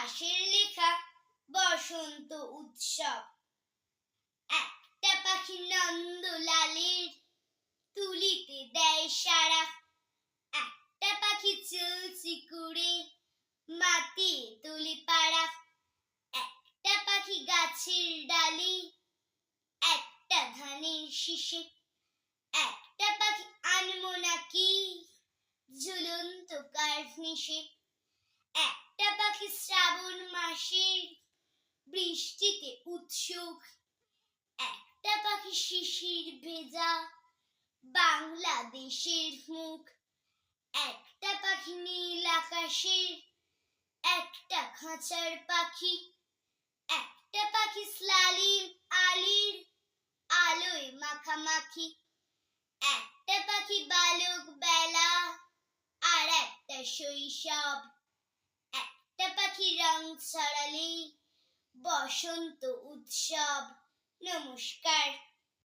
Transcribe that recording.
মাসের লেখা বসন্ত উৎসব। একটা পাখি নন্দলালের তুলিতে দেয় সারা একটা পাখি চলছি করে মাটি তুলি পাড়া। একটা পাখি গাছের ডালে, একটা ধানের শীষে। একটা পাখি আনমো নাকি ঝুলন্ত কার্নিশে। একটা পাখি শ্রাবণ মাসের বৃষ্টিতে উৎসুক। একটা পাখি শিশির ভেজা বাংলাদেশের মুখ। একটা পাখি নীল আকাশের, একটা খাঁচার পাখি। একটা পাখি স্লালিম আলির আলোয় মাখামাখি। একটা পাখি বালক বেলা আর একটা শৈশব। রং ছড়ালি বসন্ত উৎসব। নমস্কার।